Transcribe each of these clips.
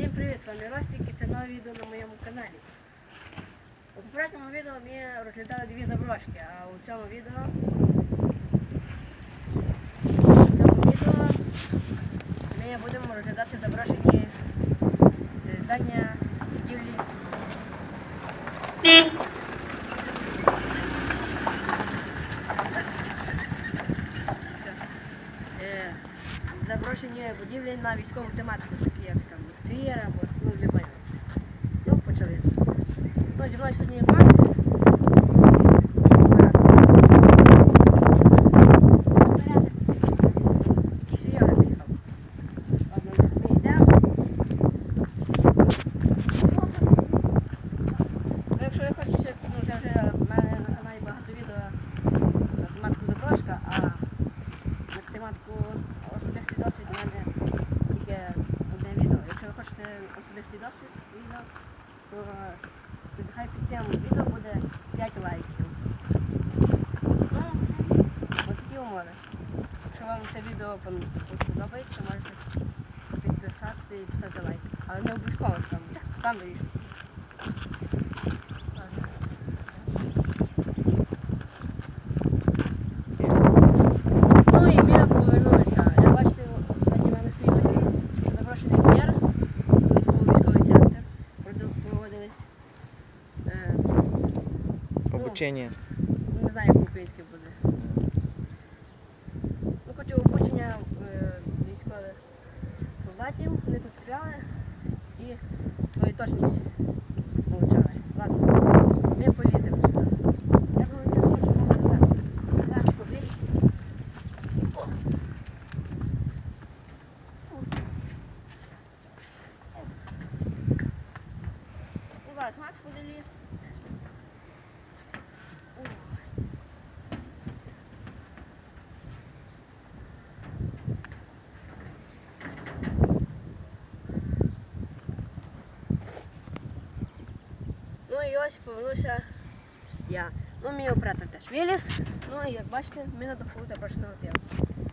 Всім привіт! З вами Ростик і це нове відео на моєму каналі. У попередньому відео ми розглядали дві заброшки, а у цьому відео у цьому відео ми будемо розглядати заброшені е, здання будівлі. Е, Заброшені будівлі на військову тематику, такі як або ну, любе. Ну, почали. Ну, зі мною сьогодні Макс. і Оператор. Який Серега приїхав. Ладно, ми йдемо. Ну, якщо ви хочете, ну це вже в мене на каналі багато відео на тематику заброшка, а на тематику особистий досвід у мене тільки одне відео. Якщо ви хочете особистий досвід відео, то нехай під цим відео буде 5 лайків. Ну, ось. Якщо вам це відео сподобається, можете підписати і поставити лайк. Але не обов'язково там, там вирішуйте. Ладно. Ну і ми повернулися. Я бачите, сьогодні в мене стоїть такий запрошений п'єр, військовий військовий центр. Проду- Проводились. Е, Обучення. не знаю, як по-українськи буде. Ну, хочу обучення е, військових солдатів. Стріляли і свою точність получали. Ладно, ми поліземо сюди. Я думаю, це може бути так. Так, побіг. О. У вас Макс буде лізти. Ой. Ось повернувся я. Ну, мій оператор теж виліз. Ну і як бачите, ми на даху запрошеного тіла.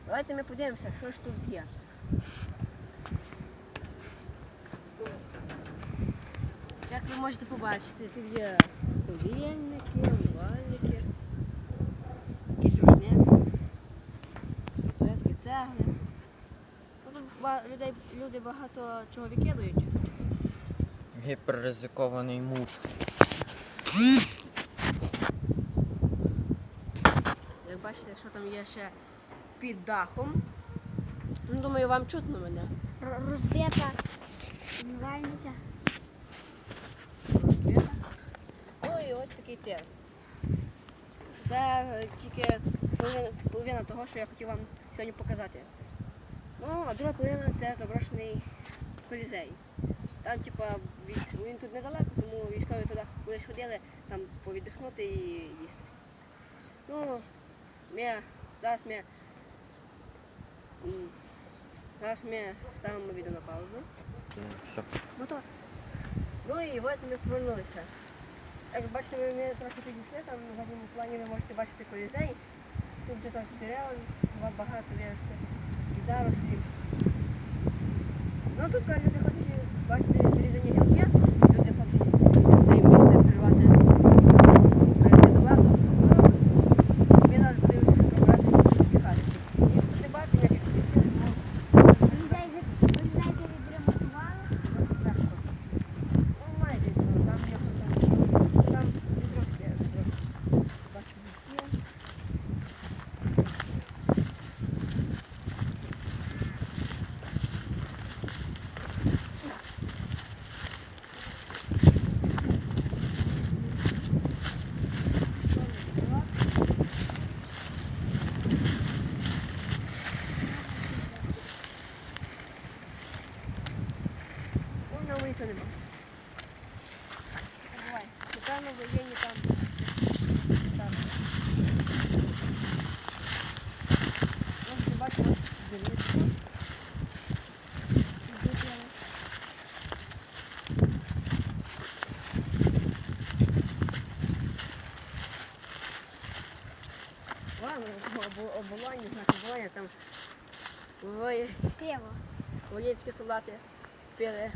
Давайте ми подивимося, що ж тут є. Як ви можете побачити, тут є холодильники, умивальники, якісь рушники, статуетки, цегли. Ну, тут людей, люди багато чого викидують. Гіперризикований мув. Як бачите, що там є ще під дахом. Ну, думаю, вам чутно мене. Розбита умивальниця. Розбита. Ну і ось такий тир. Це тільки половина, половина того, що я хотів вам сьогодні показати. Ну, а друга половина це заброшений колізей. Там, типа. Він тут недалеко, тому військові туди колись ходили, там повіддихнути і їсти. Ну, ми, зараз ми, зараз ми ставимо відео на паузу. Все. Мотор. Ну і от ми повернулися. Як бачите, ми, трохи підійшли, там на задньому плані ви можете бачити колізей. Тут так дерева, багато виросте і зарослів. Ну тут люди ходять, бачите, різані люди ходять це місце привати привести до ладу. Ну, ми зараз будемо пробратися до хати. І тут не бачите ніяких квітів, тому Людей від- ви знаєте, відремонтували. Ну, майже, ну, там є там, там не трошки, я трошки бачу, є. Вулиці нема. Давай. Напевно, воєнні там. Так. Ось ти бачиш, дивіться. Ладно, обо- оболоні, знак оболоні, там буває Пиво. воєнські солдати пили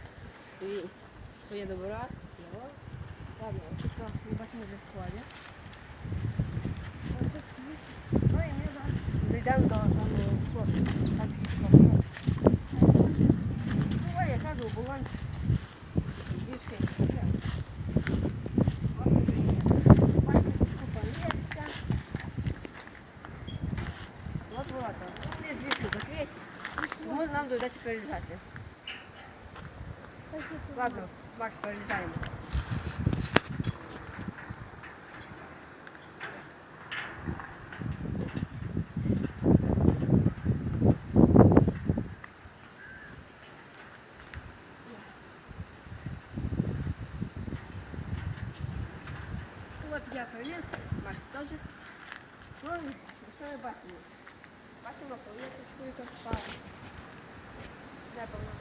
свої, своє добра. Ладно, числа не бачимо вже в складі. І ми зараз дійдемо до. Ну, я кажу, було більше. Леска. Вот вот. Здесь дверь закрыть. Ну, нам доведеться. Ладно, Макс, перелізаємо. Вот я проліз, Макс теж. Ну, і що ми бачимо? Бачимо повісочку, яка впала. Напевно, досить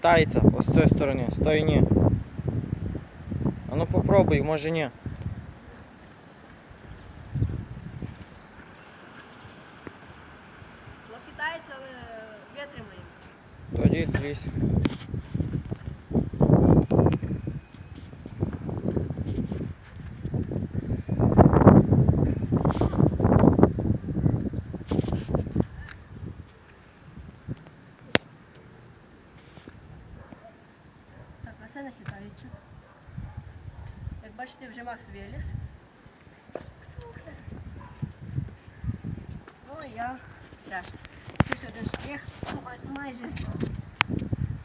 Хитається ось з цієї сторони, з тої ні. А ну попробуй, може ні. Ну, хитається, але витримаємо. Тоді лізь. Вже Макс виліз. Ну, і я теж. Це один штрих. Майже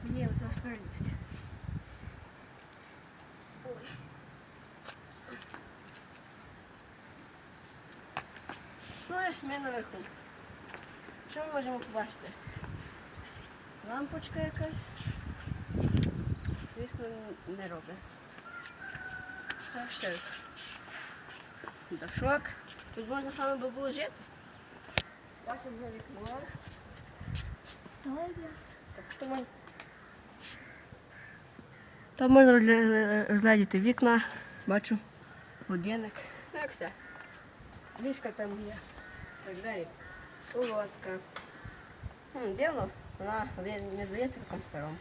мені зараз перелізти. Ой. Ну, і ж ми наверху. Що ми можемо побачити? Лампочка якась. Звісно, не робить. Так. Дашок. Тут можна саме би було жити. Бачимо вже вікно. Добре. Так, можна... Там можна розгля- розглядіти вікна, бачу, годинник. Ну, як все. Ліжка там є. Так далі. Колодка. Хм, дивно, вона не здається такому старому.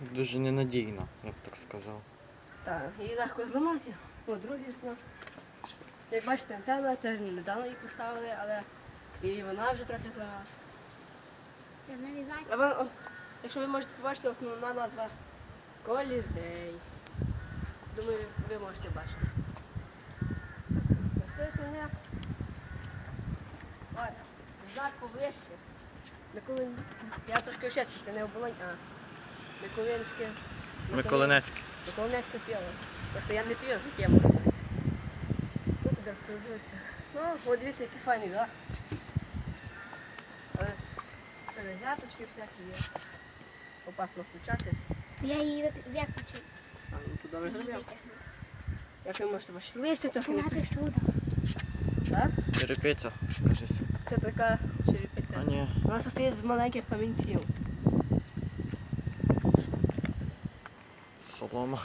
Дуже ненадійно, я б так сказав. Так, її легко зламати. О, друге вікно. Як бачите, антенна, це ж недавно її поставили, але і вона вже трохи зламалася. Це вон, якщо ви можете побачити, основна назва Колізей. Думаю, ви можете бачити. От, знак поближче. Миколин... Я трошки ощадчу, це не оболонь, а Миколинське. Миколинецький. Миколинецьке піло. Просто я не п'ю тему. Тут так трудився. Ну, от дивіться, який файний, так? Але розяточки всякі є. Опасно включати. Я її вик- виключив. А, ну тут добре зробив. Як ви можете бачити, листя трохи не Знати чудо. так? Черепиця, кажись. Це така черепиця. А ні. Вона состоїть з маленьких камінців. Солома.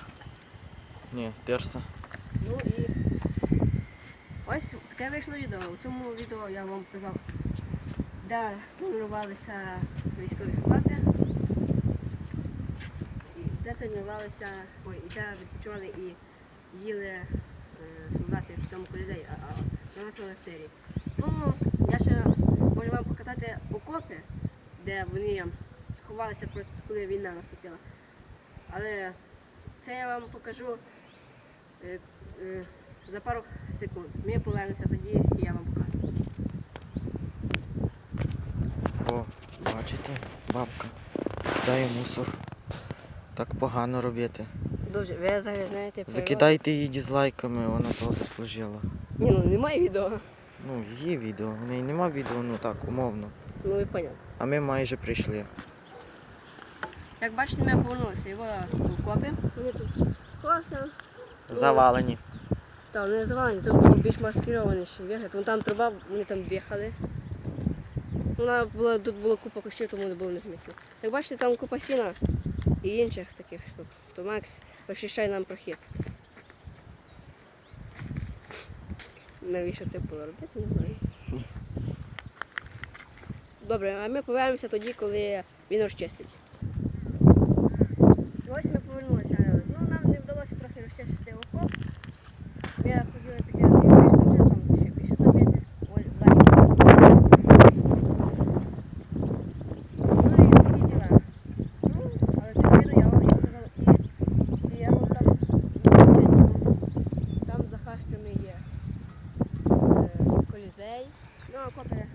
Ні, терса. Ну і ось таке вийшло відео. У цьому відео я вам показав, де тренувалися військові солдати, де тренувалися, ой, і де відпочивали і їли е, солдати в цьому колізеї, а, а, на населених тирі. Ну, я ще можу вам показати окопи, де вони ховалися, коли війна наступила. Але це я вам покажу за пару секунд. Ми повернемося тоді і я вам покажу. О, бачите, бабка кидає мусор. Так погано робити. Дуже, ви взагалі знаєте Закидайте її дізлайками, вона того заслужила. Ні, ну немає відео. Ну, є відео, в неї нема відео, ну так, умовно. Ну ви поняли. А ми майже прийшли. Як бачите, ми повернулися. Його копі. Вони тут ховався. Завалені. Так, вони завалені, тут був більш маскирований ще вигляд. Вон там труба, вони там дихали. Вона була, тут було купа кущів, тому не було незмітно. Як бачите, там купа сіна і інших таких штук. То Макс розчищає нам прохід. Навіщо це було робити, не знаю. Добре, а ми повернемося тоді, коли він розчистить. Ось ми повернулися. Ну, нам не вдалося трохи розчистити окоп. Я хотіла піти на ті дві сторони, там ще більше забити. Ось взагалі. Ну і такі діла. Ну, але це відео я вам як казав, і ці ями там ну, там